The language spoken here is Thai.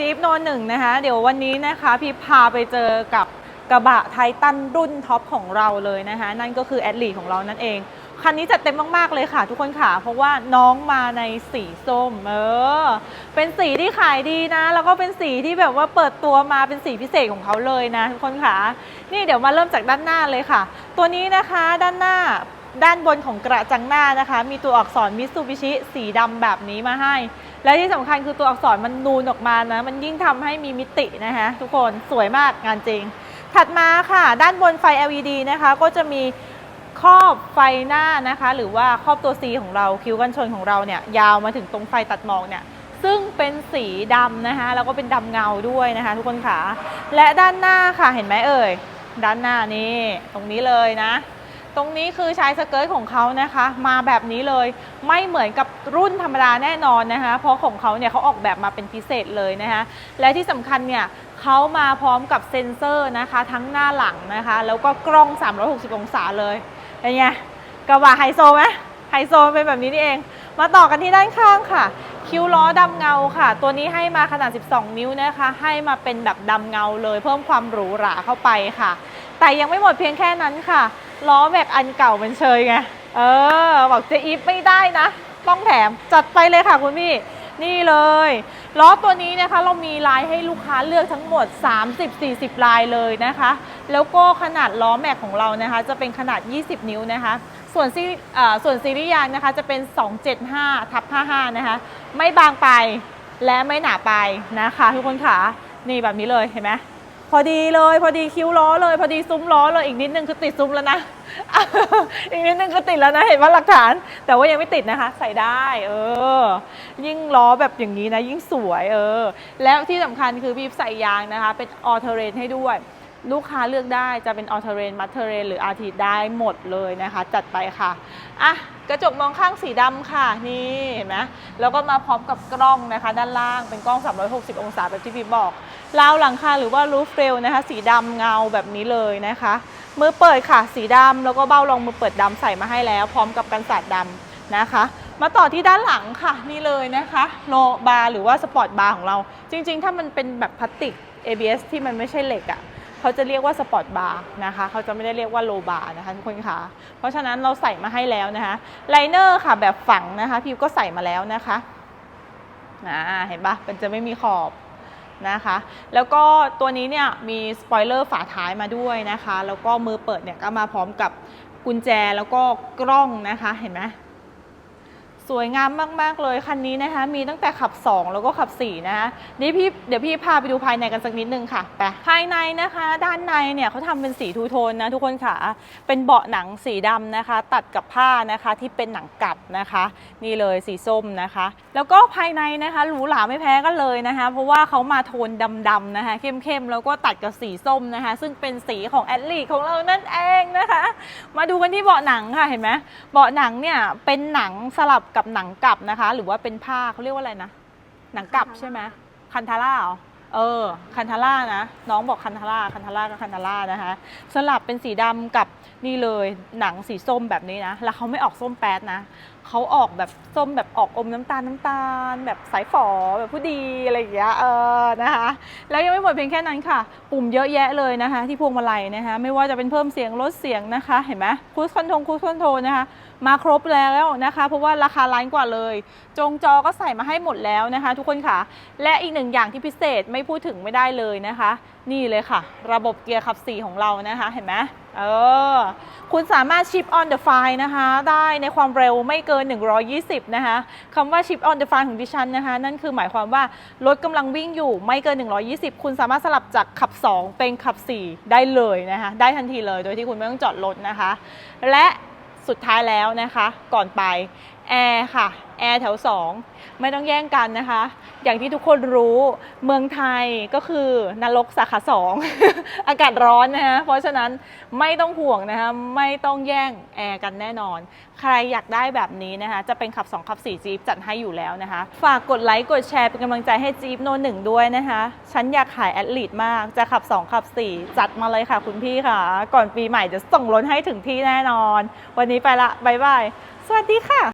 จี๊ปโนหนึ่งนะคะ เดี๋ยววันนี้นะคะพี่พาไปเจอกับกระบะไททันรุ่นท็อปของเราเลยนะคะ นั่นก็คือแอดลีของเรานั่นเอง คันนี้จัดเต็มมาก ๆ เลยค่ะทุกคนค่ะ เพราะว่าน้องมาในสีส้ม เออ เป็นสีที่ขายดีนะ แล้วก็เป็นสีที่แบบว่าเปิดตัวมาเป็นสีพิเศษของเขาเลยนะทุกคนค่ะ นี่เดี๋ยวมาเริ่มจากด้านหน้าเลยค่ะ ตัวนี้นะคะด้านหน้าด้านบนของกระจังหน้านะคะ มีตัวอักษรมิ t ซูบิชิสีดำแบบนี้มาให้ และที่สำคัญคือตัวอักษรมันนูนออกมานะมันยิ่งทำให้มีมิตินะคะทุกคนสวยมากงานจริง ถัดมาค่ะ ด้านบนไฟ LED นะคะก็จะมีครอบไฟหน้านะคะ หรือว่าครอบตัว C ของเราคิ้วกันชนของเราเนี่ยยาวมาถึงตรงไฟตัดหมอกเนี่ยซึ่งเป็นสีดำนะคะแล้วก็เป็นดำเงาด้วยนะคะ ทุกคนค่ะและด้านหน้าค่ะเห็นไหมเอ่ย ด้านหน้านี่ตรงนี้เลยนะ ตรงนี้คือชายสเกิร์ตของเขานะคะ มาแบบนี้เลยไม่เหมือนกับรุ่นธรรมดาแน่นอนนะคะ เพราะของเขาเนี่ยเขาออกแบบมาเป็นพิเศษเลยนะคะ และที่สำคัญเนี่ยเขามาพร้อมกับเซ็นเซอร์นะคะ ทั้งหน้าหลังนะคะ แล้วก็กล้อง 360 องศาเลยเป็นไงกระบะไฮโซไหมไฮโซเป็นแบบนี้นี่เอง มาต่อกันที่ด้านข้างค่ะ คิ้วล้อดำเงาค่ะ ตัวนี้ให้มาขนาด 12 นิ้วนะคะ ให้มาเป็นแบบดำเงาเลย เพิ่มความหรูหราเข้าไปค่ะ แต่ยังไม่หมดเพียงแค่นั้นค่ะ ล้อแม็กอันเก่าเป็นเชยไง เออ บอกเจอีฟไม่ได้นะ ต้องแถมจัดไปเลยค่ะคุณพี่ นี่เลยล้อตัวนี้นะคะเรามีลายให้ลูกค้าเลือกทั้งหมด 30-40 ลายเลยนะคะ แล้วก็ขนาดล้อแม็กของเรานะคะ จะเป็นขนาด 20 นิ้วนะคะ ส่วนซีส่วนซีรีส์ยางนะคะจะเป็น 275ทับ55 นะคะ ไม่บางไปและไม่หนาไปนะคะ ทุกคนค่ะนี่แบบนี้เลยเห็นไหม พอดีเลย พอดีคิ้วล้อเลย พอดีซุ้มล้อเลยอีกนิดนึงคือติดซุ้มแล้วนะ อีกนิดนึงคือติดแล้วนะเห็นว่าหลักฐาน แต่ว่ายังไม่ติดนะคะ ใส่ได้ เออ ยิ่งล้อแบบอย่างนี้นะ ยิ่งสวยเออ แล้วที่สำคัญคือพี่ใส่ยางนะคะ เป็นออเทเรนให้ด้วย ลูกค้าเลือกได้จะเป็นออเทเรนมัตเทเรนหรืออาร์ทีได้หมดเลยนะคะ จัดไปค่ะอะกระจกมองข้างสีดำค่ะนี่เห็นไหมแล้วก็มาพร้อมกับกล้องนะคะ ด้านล่างเป็นกล้อง 360 องศาแบบที่พี่บอกราวหลังคาหรือว่ารูฟเฟลนะคะ สีดำเงาแบบนี้เลยนะคะ มือเปิดค่ะ สีดำแล้วก็เบ้ารองมือเปิดดำใส่มาให้แล้ว พร้อมกับกันสาดดำนะคะมาต่อที่ด้านหลังค่ะนี่เลยนะคะโลบาร์หรือว่าสปอร์ตบาร์ของเรา จริง ๆ ถ้ามันเป็นแบบพลาสติก ABS ที่มันไม่ใช่เหล็กอะ่ะ เขาจะเรียกว่าสปอร์ตบาร์นะคะเขาจะไม่ได้เรียกว่าโลบาร์นะคะทุกคนคะเพราะฉะนั้นเราใส่มาให้แล้วนะคะไลเนอร์ค่ะแบบฝังนะคะพิวก็ใส่มาแล้วนะคะนะเห็นปะมันจะไม่มีขอบนะคะ แล้วก็ตัวนี้เนี่ยมีสปอยเลอร์ฝาท้ายมาด้วยนะคะ แล้วก็มือเปิดเนี่ยก็มาพร้อมกับกุญแจแล้วก็กล้องนะคะเห็นไหม สวยงามมาก ๆ เลยคันนี้นะคะ มีตั้งแต่ขับ 2 แล้วก็ขับ 4 นะคะนี่พี่เดี๋ยวพี่พาไปดูภายในกันสักนิดนึงค่ะไปภายในนะคะ ด้านในเนี่ยเขาทำเป็นสีทูโทนนะทุกคนค่ะ เป็นเบาะหนังสีดำนะคะ ตัดกับผ้านะคะที่เป็นหนังกลับนะคะ นี่เลยสีส้มนะคะ แล้วก็ภายในนะคะหรูหราไม่แพ้กันเลยนะคะ เพราะว่าเขามาโทนดำๆนะคะ เข้มๆแล้วก็ตัดกับสีส้มนะคะ ซึ่งเป็นสีของแอดลีของเรานั่นเองนะคะ มาดูกันที่เบาะหนังค่ะเห็นไหมเบาะหนังเนี่ยเป็นหนังสลับกับหนังกลับนะคะ หรือว่าเป็นผ้าเขาเรียกว่าอะไรนะ หนังกลับใช่ไหมคันทาร่าเหรอเออคันทาร่านะ น้องบอกคันทาร่าคันทาร่าก็คันทาร่านะคะ สลับเป็นสีดำกับนี่เลยหนังสีส้มแบบนี้นะ แล้วเขาไม่ออกส้มแป๊ดนะ เขาออกแบบส้มแบบออกอมน้ำตาลน้ำตาล แบบสายฝอแบบผู้ดีอะไรอย่างเงี้ยเออนะคะ แล้วยังไม่หมดเพียงแค่นั้นค่ะ ปุ่มเยอะแยะเลยนะคะ ที่พวงมาลัยนะคะ ไม่ว่าจะเป็นเพิ่มเสียงลดเสียงนะคะ เห็นไหมคูสคอนโทรคูสคอนโทรนะคะ มาครบแล้วนะคะ เพราะว่าราคาล้านกว่าเลย จงจอก็ใส่มาให้หมดแล้วนะคะ ทุกคนค่ะ และอีกหนึ่งอย่างที่พิเศษไม่พูดถึงไม่ได้เลยนะคะ นี่เลยค่ะ ระบบเกียร์ขับ4ของเรานะคะ เห็นไหม เออ คุณสามารถชิป on the fly นะคะ ได้ในความเร็วไม่เกิน 120 นะคะคำว่า ship on the fly ของดิฉันนะคะ นั่นคือหมายความว่ารถกำลังวิ่งอยู่ไม่เกิน 120 คุณสามารถสลับจากขับ 2 เป็นขับ 4 ได้เลยนะคะ ได้ทันทีเลยโดยที่คุณไม่ต้องจอดรถนะคะ และสุดท้ายแล้วนะคะ ก่อนไป แอร์ค่ะ แอร์แถว 2 ไม่ต้องแย่งกันนะคะ อย่างที่ทุกคนรู้เมืองไทยก็คือนรกสาขาสองอากาศร้อนนะคะเพราะฉะนั้นไม่ต้องห่วงนะคะไม่ต้องแย่งแอร์กันแน่นอน ใครอยากได้แบบนี้นะคะ จะเป็นขับ 2 ขับ 4 จี๊ปจัดให้อยู่แล้วนะคะ ฝากกดไลค์กดแชร์เป็นกำลังใจให้จี๊ปโนหนึ่งด้วยนะคะ ฉันอยากขายแอดลีดมากจะขับ 2 ขับ 4 จัดมาเลยค่ะคุณพี่ค่ะ ก่อนปีใหม่จะส่งรถให้ถึงที่แน่นอน วันนี้ไปละบ๊ายบายสวัสดีค่ะ